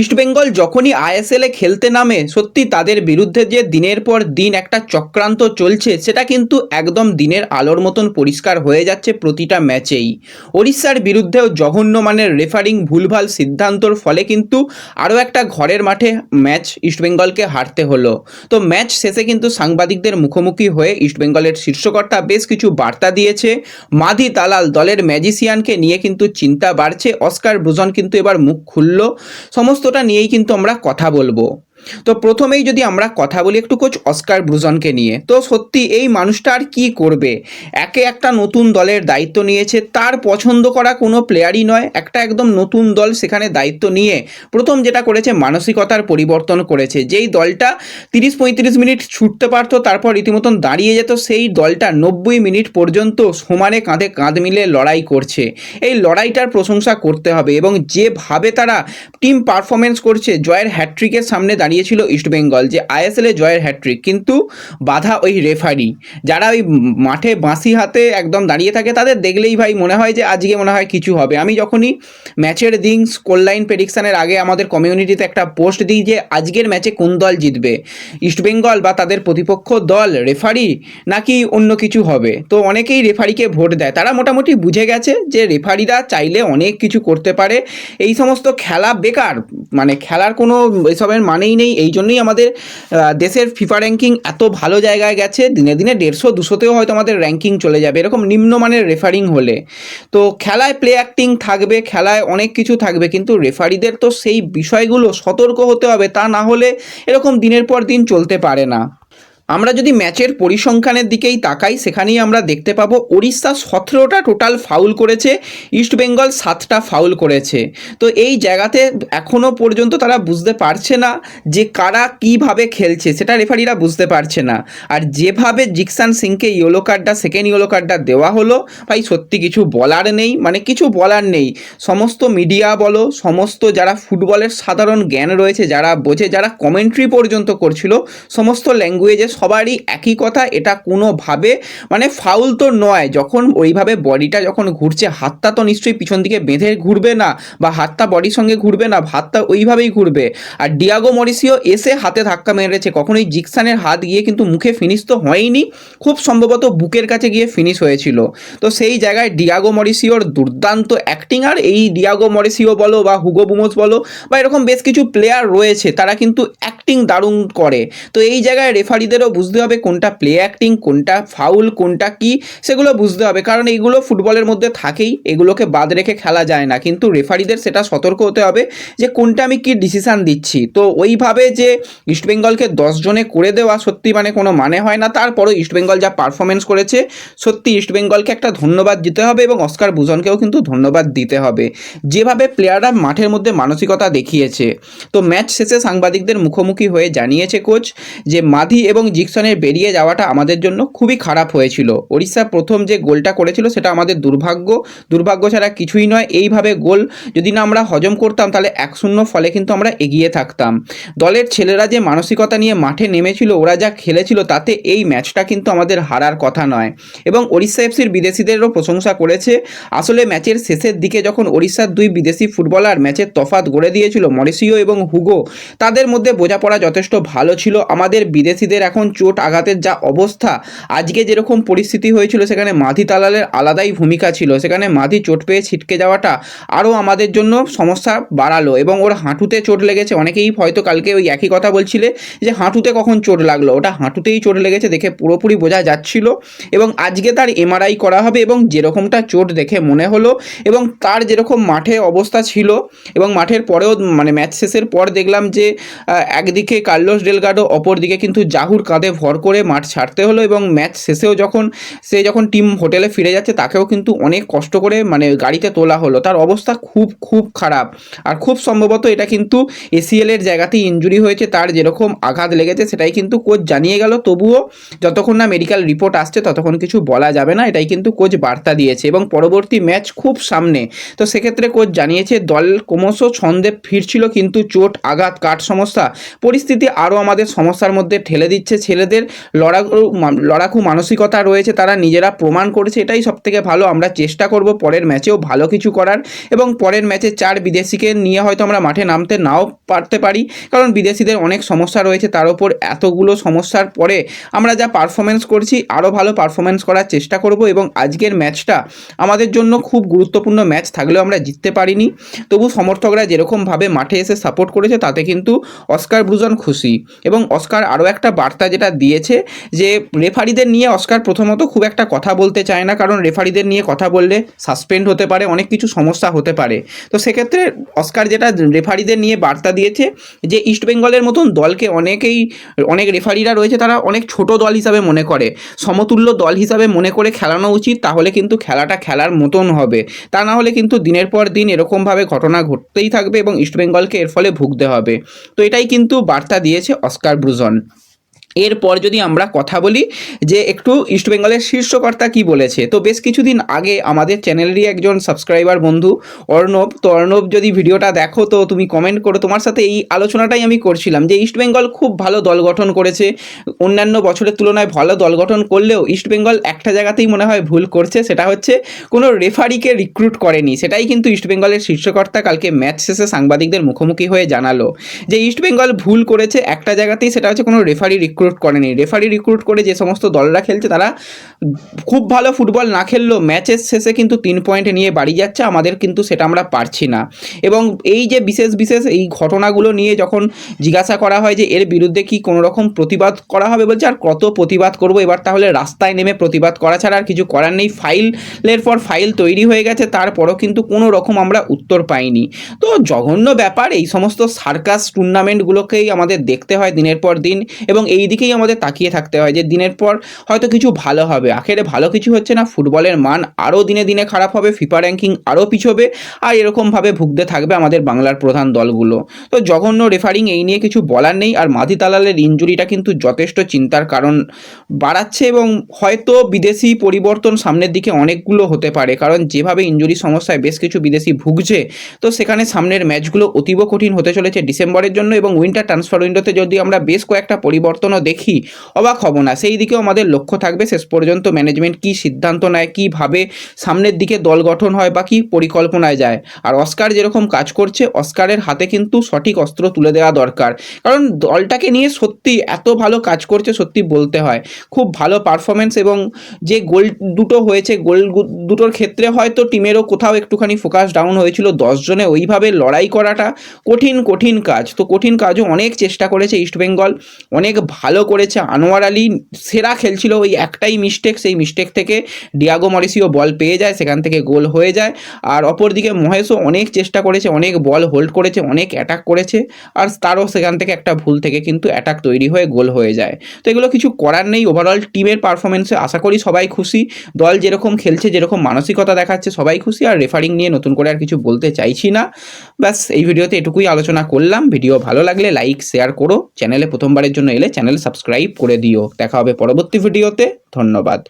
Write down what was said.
ইস্টবেঙ্গল যখনই আইএসএলে খেলতে নামে, সত্যি তাদের বিরুদ্ধে যে দিনের পর দিন একটা চক্রান্ত চলছে, সেটা কিন্তু একদম দিনের আলোর মতন পরিষ্কার হয়ে যাচ্ছে প্রতিটা ম্যাচেই। ওড়িশার বিরুদ্ধেও জঘন্য মানের রেফারিং ভুলভাল সিদ্ধান্তর ফলে কিন্তু আরও একটা ঘরের মাঠে ম্যাচ ইস্টবেঙ্গলকে হারতে হলো। তো ম্যাচ শেষে কিন্তু সাংবাদিকদের মুখোমুখি হয়ে ইস্টবেঙ্গলের শীর্ষকর্তা বেশ কিছু বার্তা দিয়েছে। মাধি তালাল দলের ম্যাজিশিয়ানকে নিয়ে কিন্তু চিন্তা বাড়ছে। অস্কার ব্রুজন কিন্তু এবার মুখ খুলল। সমস্তটা নিয়েই কিন্তু আমরা কথা বলব। তো প্রথমেই যদি আমরা কথা বলি একটু কোচ অস্কার ব্রুজনকে নিয়ে, তো সত্যি এই মানুষটা আর কী করবে? একে একটা নতুন দলের দায়িত্ব নিয়েছে, তার পছন্দ করা কোনো প্লেয়ারই নয়, একটা একদম নতুন দল সেখানে দায়িত্ব নিয়ে প্রথম যেটা করেছে মানসিকতার পরিবর্তন করেছে। যেই দলটা তিরিশ পঁয়ত্রিশ মিনিট ছুটতে পারতো, তারপর রীতিমতন দাঁড়িয়ে যেত, সেই দলটা নব্বই মিনিট পর্যন্ত সমানে কাঁধে কাঁধ মিলে লড়াই করছে। এই লড়াইটার প্রশংসা করতে হবে এবং যেভাবে তারা টিম পারফরমেন্স করছে, জয়ের হ্যাট্রিকের সামনে দাঁড়িয়েছিল ইস্টবেঙ্গল যে আইএসএলে জয়ের হ্যাট্রিক কিন্তু বাধা ওই রেফারি যারা ওই মাঠে বাঁশি হাতে একদম দাঁড়িয়ে থাকে, তাদের দেখলেই ভাই মনে হয় যে আজকে মনে হয় কিছু হবে। আমি যখনই ম্যাচের দিন স্কোরলাইন প্রেডিকশানের আগে আমাদের কমিউনিটিতে একটা পোস্ট দিই যে আজকের ম্যাচে কোন দল জিতবে? ইস্টবেঙ্গল বা তাদের প্রতিপক্ষ দল রেফারি নাকি অন্য কিছু হবে? তো অনেকেই রেফারিকে ভোট দেয়। তারা মোটামুটি বুঝে গেছে যে রেফারিরা চাইলে অনেক কিছু করতে পারে। এই সমস্ত খেলা বেকার মানে খেলার কোনো এসবের মানেই নেই এই জন্যই আমাদের দেশের ফিফা র্যাঙ্কিং এত ভালো জায়গায় গেছে, দিনে দিনে দেড়শো, দুশোতেও হয়তো আমাদের র্যাঙ্কিং চলে যাবে। এরকম নিম্নমানের রেফারিং হলে। তো খেলায় প্লে অ্যাক্টিং থাকবে, খেলায় অনেক কিছু থাকবে, কিন্তু রেফারিদের তো সেই বিষয়গুলো সতর্ক হতে হবে, তা না হলে এরকম দিনের পর দিন চলতে পারে না। আমরা যদি ম্যাচের পরিসংখ্যানের দিকেই তাকাই, সেখানেই আমরা দেখতে পাবো ওড়িশা সতেরোটা টোটাল ফাউল করেছে ইস্টবেঙ্গল সাতটা ফাউল করেছে। তো এই জায়গাতে এখনও পর্যন্ত তারা বুঝতে পারছে না যে কারা কীভাবে খেলছে, সেটা রেফারিরা বুঝতে পারছে না। আর যেভাবে জিকসান সিংকে ইয়েলো কার্ডটা সেকেন্ড ইয়েলো কার্ডটা দেওয়া হলো, ভাই সত্যি কিছু বলার নেই মানে কিছু বলার নেই। সমস্ত মিডিয়া বলো, সমস্ত যারা ফুটবলের সাধারণ জ্ঞান রয়েছে, যারা বোঝে, যারা কমেন্ট্রি পর্যন্ত করছিল, সমস্ত ল্যাঙ্গুয়েজে সবারই একই কথা, এটা কোনোভাবে মানে ফাউল তো নয়। যখন ওইভাবে বডিটা যখন ঘুরছে, হাতটা তো নিশ্চয়ই পিছন দিকে বেঁধে ঘুরবে না, বা হাতটা বডির সঙ্গে ঘুরবে না, হাতটা ওইভাবেই ঘুরবে। আর ডিয়াগো মরিসিও এসে হাতে ধাক্কা মেরেছে। কখনোই জিকসানের হাত গিয়ে কিন্তু মুখে ফিনিশ তো হয়নি, খুব সম্ভবত বুকের কাছে গিয়ে ফিনিশ হয়েছিল। তো সেই জায়গায় ডিয়াগো মরিসিওর দুর্দান্ত অ্যাক্টিং আর এই ডিয়াগো মরিসিও বলো, বা হুগো বুমোস বলো, বা এরকম বেশ কিছু প্লেয়ার রয়েছে, তারা কিন্তু অ্যাক্টিং দারুণ করে। তো এই জায়গায় রেফারিদেরও বুঝতে হবে কোনটা প্লে অ্যাক্টিং কোনটা ফাউল কোনটা কি, সেগুলো বুঝতে হবে। কারণ এইগুলো ফুটবলের মধ্যে থাকেই, এগুলোকে বাদ রেখে খেলা যায় না। কিন্তু রেফারিদের সেটা সতর্ক হতে হবে যে কোনটা আমি কি ডিসিশান দিচ্ছি। তো ওইভাবে যে ইস্টবেঙ্গলকে দশ জনে করে দেওয়া সত্যি মানে কোনো মানে হয় না। তারপরও ইস্টবেঙ্গল যা পারফরমেন্স করেছে, সত্যি ইস্টবেঙ্গলকে একটা ধন্যবাদ দিতে হবে এবং অস্কার বুজনকেও কিন্তু ধন্যবাদ দিতে হবে। যেভাবে প্লেয়াররা মাঠের মধ্যে মানসিকতা দেখিয়েছে। তো ম্যাচ শেষে সাংবাদিকদের মুখোমুখি হয়ে জানিয়েছে কোচ যে মাধি এবং জিকসনের বেরিয়ে যাওয়াটা আমাদের জন্য খুবই খারাপ হয়েছিল। ওড়িশা প্রথম যে গোলটা করেছিল সেটা আমাদের দুর্ভাগ্য। দুর্ভাগ্য ছাড়া কিছুই নয়, এইভাবে গোল যদি না আমরা হজম করতাম তাহলে এক শূন্য ফলে কিন্তু আমরা এগিয়ে থাকতাম। দলের ছেলেরা যে মানসিকতা নিয়ে মাঠে নেমেছিল, ওরা যা খেলেছিল তাতে এই ম্যাচটা কিন্তু আমাদের হারার কথা নয়। এবং ওড়িশা এফসির বিদেশিদেরও প্রশংসা করেছে। আসলে ম্যাচের শেষের দিকে যখন ওড়িশার দুই বিদেশি ফুটবলার ম্যাচের তফাত গড়ে দিয়েছিল মরিসিও এবং হুগো, তাদের মধ্যে বোঝাপড়া যথেষ্ট ভালো ছিল। আমাদের বিদেশিদের এখন চোট আঘাতের যা অবস্থা, আজকে যেরকম পরিস্থিতি হয়েছিল, সেখানে মাধি তালালের আলাদাই ভূমিকা ছিল। সেখানে মাধি চোট পেয়ে ছিটকে যাওয়াটা আরও আমাদের জন্য সমস্যা বাড়ালো এবং ওর হাঁটুতে চোট লেগেছে। অনেকেই হয়তো কালকে ওই একই কথা বলছিলে যে হাঁটুতে কখন চোট লাগল। ওটা হাঁটুতেই চোট লেগেছে দেখে পুরোপুরি বোঝা যাচ্ছিল এবং আজকে তার এমআরআই করা হবে এবং যেরকমটা চোট দেখে মনে হলো এবং তার যেরকম মাঠে অবস্থা ছিল এবং মাঠের পরেও মানে ম্যাচ শেষের পর দেখলাম যে একদিকে কার্লোস ডেলগাডো, অপরদিকে কিন্তু জাহুর কাঁধে ভর করে মাঠ ছাড়তে হলো এবং ম্যাচ শেষেও যখন, সে যখন টিম হোটেলে ফিরে যাচ্ছে তাকেও কিন্তু অনেক কষ্ট করে মানে গাড়িতে তোলা হলো। তার অবস্থা খুব খুব খারাপ। আর খুব সম্ভবত এটা কিন্তু এসিএল এর জায়গাতেই ইনজুরি হয়েছে, তার যেরকম আঘাত লেগেছে সেটাই কিন্তু কোচ জানিয়ে গেল। তবুও যতক্ষণ না মেডিকেল রিপোর্ট আসছে ততক্ষণ কিছু বলা যাবে না, এটাই কিন্তু কোচ বার্তা দিয়েছে এবং পরবর্তী ম্যাচ খুব সামনে। তো সেক্ষেত্রে কোচ জানিয়েছে, দল ক্রমশ ছন্দে ফিরছিল কিন্তু চোট, আঘাত, কাঠ সমস্যা, পরিস্থিতি আরও আমাদের সমস্যার মধ্যে ঠেলে দিচ্ছে। ছেলেদের লড়াকু লড়াকু মানসিকতা রয়েছে, তারা নিজেরা প্রমাণ করেছে, এটাই সব থেকে ভালো। আমরা চেষ্টা করব পরের ম্যাচেও ভালো কিছু করার এবং পরের ম্যাচে চার বিদেশিকে নিয়ে হয়তো আমরা মাঠে নামতে নাও পারতে পারি। কারণ বিদেশিদের অনেক সমস্যা রয়েছে, তার উপর এতগুলো সমস্যার পরে আমরা যা পারফরমেন্স করছি, আরও ভালো পারফরমেন্স করার চেষ্টা করব এবং আজকের ম্যাচটা আমাদের জন্য খুব গুরুত্বপূর্ণ ম্যাচ, থাকলেও আমরা জিততে পারিনি। তবু সমর্থকরা যেরকমভাবে মাঠে এসে সাপোর্ট করেছে, তাতে কিন্তু অস্কার ব্রুজন খুশি। এবং অস্কার আরও একটা বার্তা যেটা দিয়েছে যে রেফারিদের নিয়ে অস্কার প্রথমত খুব একটা কথা বলতে চায় না, কারণ রেফারিদের নিয়ে কথা বললে সাসপেন্ড হতে পারে, অনেক কিছু সমস্যা হতে পারে। তো সেক্ষেত্রে অস্কার যেটা রেফারিদের নিয়ে বার্তা দিয়েছে যে ইস্টবেঙ্গলের মতন দলকে অনেকেই, অনেক রেফারিরা রয়েছে, তারা অনেক ছোট দল হিসাবে মনে করে। সমতুল্য দল হিসাবে মনে করে খেলানো উচিত, তাহলে কিন্তু খেলাটা খেলার মতন হবে। তা না হলে কিন্তু দিনের পর দিন এরকমভাবে ঘটনা ঘটতেই থাকবে এবং ইস্টবেঙ্গলকে এর ফলে ভুগতে হবে। তো এটাই কিন্তু বার্তা দিয়েছে অস্কার ব্রুজন এরপর যদি আমরা কথা বলি যে একটু ইস্টবেঙ্গলের শীর্ষকর্তা কি বলেছে, তো বেশ কিছুদিন আগে আমাদের চ্যানেলেরই একজন সাবস্ক্রাইবার বন্ধু অর্ণব, তো অর্ণব যদি ভিডিওটা দেখো তো তুমি কমেন্ট করো। তোমার সাথে এই আলোচনাটাই আমি করছিলাম যে ইস্টবেঙ্গল খুব ভালো দল গঠন করেছে। অন্যান্য বছরের তুলনায় ভালো দল গঠন করলেও ইস্টবেঙ্গল একটা জায়গাতেই মনে হয় ভুল করছে, সেটা হচ্ছে কোনো রেফারিকে রিক্রুট করেনি। সেটাই কিন্তু ইস্টবেঙ্গলের শীর্ষকর্তা কালকে ম্যাচ শেষে সাংবাদিকদের মুখোমুখি হয়ে জানালো যে ইস্টবেঙ্গল ভুল করেছে, একটা জায়গাতেই সেটা হচ্ছে কোনো রেফারি রিক্রুট করেনি। রেফারি রিক্রুট করে যে সমস্ত দলরা খেলছে, তারা খুব ভালো ফুটবল না খেললেও ম্যাচের শেষে কিন্তু তিন পয়েন্ট নিয়ে বাড়ি যাচ্ছে, আমাদের কিন্তু সেটা আমরা পারছি না। এবং এই যে বিশেষ বিশেষ এই ঘটনাগুলো নিয়ে যখন জিজ্ঞাসা করা হয় যে এর বিরুদ্ধে কি কোনো রকম প্রতিবাদ করা হবে বলছে, আর কত প্রতিবাদ করব, এবার তাহলে রাস্তায় নেমে প্রতিবাদ করা ছাড়া আর কিছু করার নেই। ফাইলের পর ফাইল তৈরি হয়ে গেছে, তারপরও কিন্তু কোনো রকম আমরা উত্তর পাইনি। তো জঘন্য ব্যাপার, এই সমস্ত সার্কাস টুর্নামেন্টগুলোকেই আমাদের দেখতে হয় দিনের পর দিন, এবং এই দিকেই আমাদের তাকিয়ে থাকতে হয় যে দিনের পর হয়তো কিছু ভালো হবে। আখেরে ভালো কিছু হচ্ছে না, ফুটবলের মান আরও দিনে দিনে খারাপ হবে, ফিফা র্যাঙ্কিং আরও পিছবে আর এরকমভাবে ভুগতে থাকবে আমাদের বাংলার প্রধান দলগুলো। তো জঘন্য রেফারিং এই নিয়ে কিছু বলার নেই আর মাধি তালালের ইঞ্জুরিটা কিন্তু যথেষ্ট চিন্তার কারণ বাড়াচ্ছে এবং হয়তো বিদেশি পরিবর্তন সামনের দিকে অনেকগুলো হতে পারে। কারণ যেভাবে ইঞ্জুরি সমস্যায় বেশ কিছু বিদেশি ভুগছে, তো সেখানে সামনের ম্যাচগুলো অতীব কঠিন হতে চলেছে ডিসেম্বরের জন্য এবং উইন্টার ট্রান্সফার উইন্ডোতে যদি আমরা বেশ কয়েকটা পরিবর্তনও দেখি। অবাক হব না। সেই দিকেও আমাদের লক্ষ্য থাকবে। শেষ পর্যন্ত ম্যানেজমেন্ট কী সিদ্ধান্ত নেয়, কীভাবে সামনের দিকে দল গঠন হয় বা কী পরিকল্পনায় যায়। আর অস্কার যেরকম কাজ করছে, অস্কারের হাতে কিন্তু সঠিক অস্ত্র তুলে দেওয়া দরকার। কারণ দলটাকে নিয়ে সত্যি এত ভালো কাজ করছে, সত্যি বলতে হয়। খুব ভালো পারফরমেন্স এবং যে গোল দুটো হয়েছে, গোল দুটোর ক্ষেত্রে হয়তো টিমেরও কোথাও একটুখানি ফোকাস ডাউন হয়েছিল। দশজনে ওইভাবে লড়াই করাটা কঠিন কঠিন কাজ। তো কঠিন কাজও অনেক চেষ্টা করেছে ইস্টবেঙ্গল অনেক ভালো করেছে। আনোয়ার আলী সেরা খেলছিল ওই একটাই মিস্টেক সেই মিস্টেক থেকে ডিয়াগো মরিসিও বল পেয়ে যায়, সেখান থেকে গোল হয়ে যায়। আর অপরদিকে মহেশও অনেক চেষ্টা করেছে, অনেক বল হোল্ড করেছে, অনেক অ্যাটাক করেছে। আর তারও সেখান থেকে একটা ভুল থেকে কিন্তু অ্যাটাক তৈরি হয়ে গোল হয়ে যায়। তো এগুলো কিছু করার নেই। ওভারঅল টিমের পারফরমেন্সে আশা করি সবাই খুশি। দল যেরকম খেলছে, যেরকম মানসিকতা দেখাচ্ছে, সবাই খুশি। আর রেফারিং নিয়ে নতুন করে আর কিছু বলতে চাইছি না। ব্যাস, এই ভিডিওতে এটুকুই আলোচনা করলাম। ভিডিও ভালো লাগলে লাইক শেয়ার করো। চ্যানেলে প্রথমবারের জন্য এলে চ্যানেল সাবস্ক্রাইব করে দিও। দেখা হবে পরবর্তী ভিডিওতে। ধন্যবাদ।